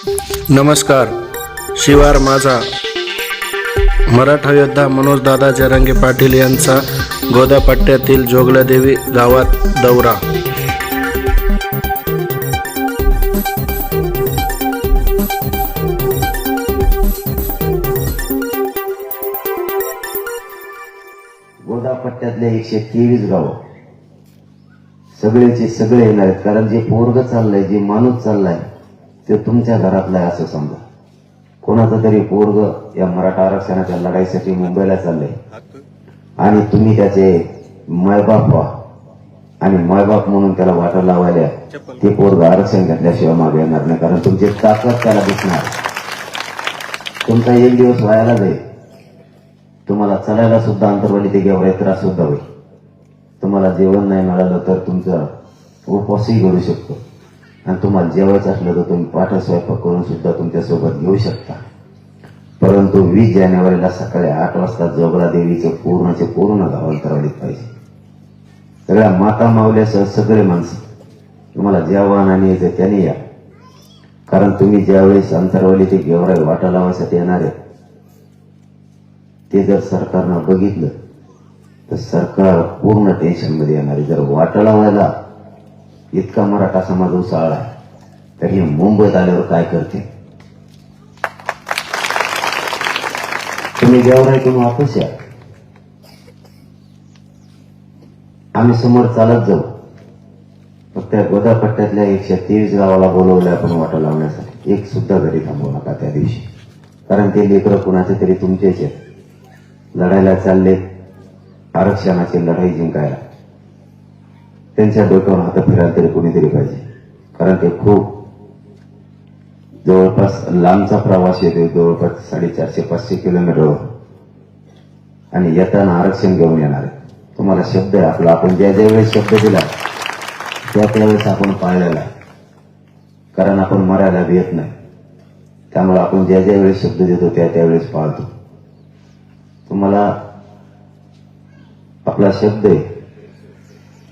नमस्कार शिवार माझा. मराठा योद्धा मनोजदादा जरांगे पाटील यांचा गोदापट्ट्यातील जोगलादेवी गावात दौरा. गोदापट्ट्यातले एकशे तेवीस गाव. सगळेचे सगळे येणार आहेत. कारण जे पोरग चाललंय जे माणूस चाललाय ते तुमच्या घरातलं आहे असं समजा. कोणाचं तरी पोरग या मराठा आरक्षणाच्या लढाईसाठी मुंबईला चाललंय. आणि तुम्ही त्याचे मायबाप व्हा. आणि मायबाप म्हणून त्याला वाटा लावायला ते पोरग आरक्षण घेतल्याशिवाय मागे येणार नाही कारण तुमची ताकद त्याला दिसणार. तुमचा एक दिवस व्हायला जाईल तुम्हाला चालायला सुद्धा अंतरवाली ते गेवराई त्रास सुद्धा होईल तुम्हाला जेवण नाही मिळालं तर तुमचा उपवासही घडू शकतो. आणि तुम्हाला जेवायचं असलं तर तुम्ही पाठा स्वयंपाक करून सुद्धा तुमच्यासोबत घेऊ शकता. परंतु वीस जानेवारीला सकाळी आठ वाजता जोगला देवीचे पूर्णचे पूर्ण गाव अंतरवालीत पाहिजे. सगळ्या माता मावल्यासह सगळे माणसं तुम्हाला ज्या वाहनाने यायचं त्याने या. कारण तुम्ही ज्यावेळेस अंतरवाली ते गेवराई वाटा लावायसाठी येणार आहे ते जर सरकारनं बघितलं तर सरकार पूर्ण टेन्शनमध्ये येणार आहे. जर वाटा लावायला इतका मराठा समाज उसाळला तर हे मुंबईत आल्यावर काय करते? तुम्ही गेवराईतून वापस या. आम्ही समोर चालत जाऊ. फक्त त्या गोदापट्ट्यातल्या एकशे तेवीस गावाला बोलवलं आपण वाटा लावण्यासाठी. एक सुद्धा घरी थांबवू नका त्या दिवशी. कारण ते लेकरं कुणाचे तरी तुमचेच आहेत. लढायला चालले आरक्षणाची लढाई जिंकायला. त्यांच्या डोक्यावर हात फिरायला तरी कोणीतरी पाहिजे. कारण ते खूप जवळपास लांबचा प्रवास येतो जवळपास साडेचारशे पाचशे किलोमीटरवर आणि येताना आरक्षण घेऊन येणार आहे. तुम्हाला शब्द आहे आपला. आपण ज्या ज्या वेळेस शब्द दिला त्या त्यावेळेस आपण पाळलेला कारण आपण मरायला येत नाही. त्यामुळे आपण ज्या ज्या वेळेस शब्द देतो त्या त्यावेळेस पाळतो. तुम्हाला आपला शब्द आहे.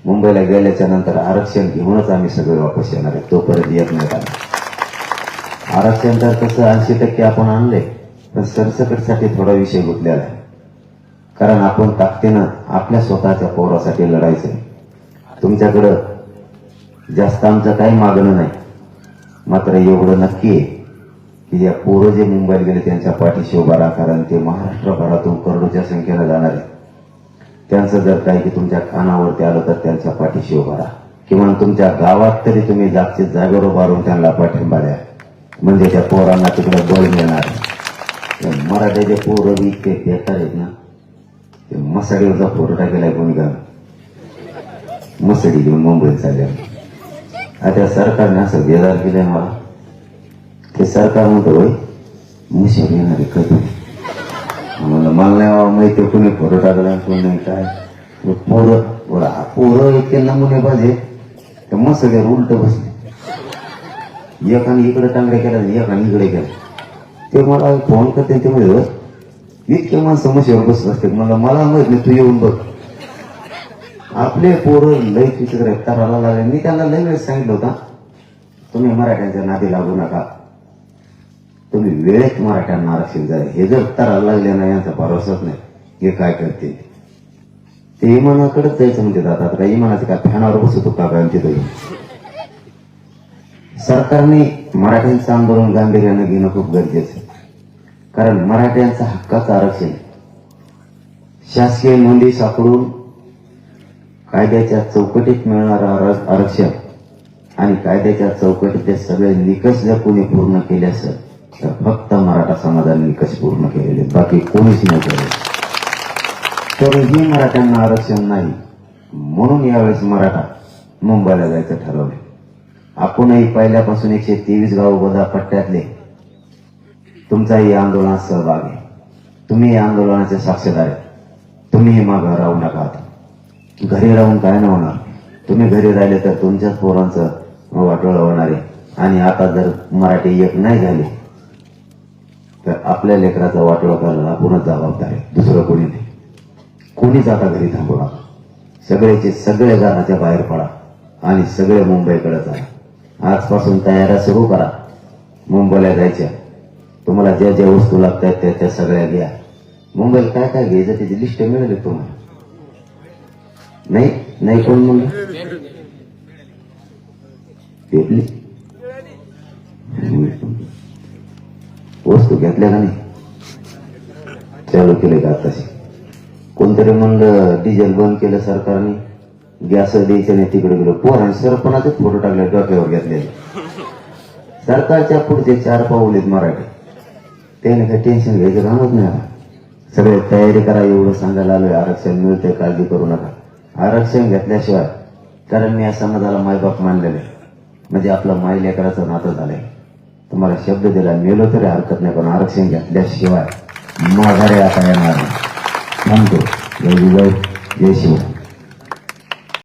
मुंबईला गेल्याच्यानंतर आरक्षण घेऊनच आम्ही सगळे वापस येणार आहे. तोपर्यंत येत नाही आम्ही. आरक्षण तर तसं ऐंशी टक्के आपण आणले पण सरसकटसाठी थोडा विषय गुंतलेला आहे. कारण आपण ताकदीनं आपल्या स्वतःच्या पोरासाठी लढायचं तुमच्याकडं जास्त आमचं काही मागणं नाही. मात्र एवढं नक्की आहे की या पोरं जे मुंबईत गेले त्यांच्या पाठीशी उभा राहा कारण ते महाराष्ट्रभरातून करोडोच्या संख्येला जाणार आहे त्यांचं जर काही की तुमच्या कानावरती आलं तर त्यांच्या पाठीशी उभा राहा. किंवा तुमच्या गावात तरी तुम्ही जागच्या जागेवर उभारून त्यांना पाठिंबा द्या. म्हणजे त्या पोरांना तिकडे बळ मिळणार मराठ्याचे पोर बी इतके बेकार आहेत ना ते मसाडीवरचा फोटो टाकेलाय कोणी का मसडी घेऊन मुंबईत चालल्या आता सरकारने असं बेजार केलंय मला ते सरकार म्हणतो होय मुशार येणारे कधी? म्हणलं मला नाही बाबा माहिती कोणी पोरं टाकला कोणी नाही काय? मग पोरं बरं, पोरं इतके नमुने पाहिजे तर मसडीवर उलट बसले. एकाने इकडे टांगड्या केल्या आणि एकाने इकडे केलं. ते मला फोन करते ते म्हणजे इतके माणसं मशीवर बसत असते मला मला माहीत नाही तू येऊन बघ. आपले पोरं लय विचित्र आहेत तराला लागले. मी त्यांना लय वेळेस सांगितलं होता तुम्ही मराठ्यांच्या नादी लागू नका. तुम्ही वेळेत मराठ्यांना आरक्षण द्या हे जर तर लागले ना यांचा भरोसाच नाही. हे काय करते? ते इमानाकडेच जायचं म्हणजे जातात तर इमानाचं काय? फॅनावर बसतो का काय आमच्या तरी सरकारने मराठ्यांचं आंदोलन गांभीर्यानं घेणं खूप गरजेचं कारण मराठ्यांचं हक्काचं आरक्षण शासकीय नोंदी सापडून कायद्याच्या चौकटीत मिळणारं आरक्षण आणि कायद्याच्या चौकटीत ते सगळे निकष जर कोणी पूर्ण केले असेल तर फक्त मराठा समाजाने निकष पूर्ण केलेले. बाकी कोणीच नाही केले तरीही मराठ्यांना आरक्षण नाही. म्हणून यावेळेस मराठा मुंबईला जायचं ठरवले. आपणही पहिल्यापासून एकशे तेवीस गाव गोदा पट्ट्यातले. तुमचाही या आंदोलनात सहभाग आहे. तुम्ही या आंदोलनाचे साक्षीदार आहे. तुम्हीही मागं राहू नका आता. घरी राहून काय ना होणार. तुम्ही घरी राहिले तर तुमच्याच पोरांचं वाटोळ होणार आहे. आणि आता जर मराठी एक नाही झाली तर आपल्या लेकराचा वाटोळा करायला आपणच जबाबदार आहे. दुसरं कोणी नाही. कोणीच आता घरी थांबू नका. सगळेचे सगळे घराच्या बाहेर पडा आणि सगळे मुंबईकडे जा. आजपासून तयाऱ्या सुरू करा. मुंबईला जायच्या. तुम्हाला ज्या ज्या वस्तू लागतात त्या त्या सगळ्या घ्या. मुंबईला काय काय घ्यायचं त्याची लिस्ट मिळाली तुम्हाला? नाही? नाही कोण म्हणलं? घेतल्या का नाही. चालू केले का आताशी? कोणतरी म्हणलं डिझेल बंद केलं सरकारने. गॅस द्यायचं नाही तिकडे गेलो. पोरांनी सरपणाचे फोटो टाकले डोक्यावर घेतलेले. सरकारच्या पुढचे चार पाऊल आहेत मराठी. त्याने काही टेन्शन घ्यायचं कामच नाही सगळे तयारी करा एवढं सांगायला आलोय आरक्षण मिळतंय काळजी करू नका. आरक्षण घेतल्याशिवाय कारण मी या समाजाला मायबाप मानलेले. म्हणजे आपलं माय लेकराचं नातं झालंय. तुम्हाला शब्द दिला मेलो तरी हरकत नाही पण आरक्षण घेतल्याशिवाय माघारे आता येणार नाही. थांबतो जय विजय जय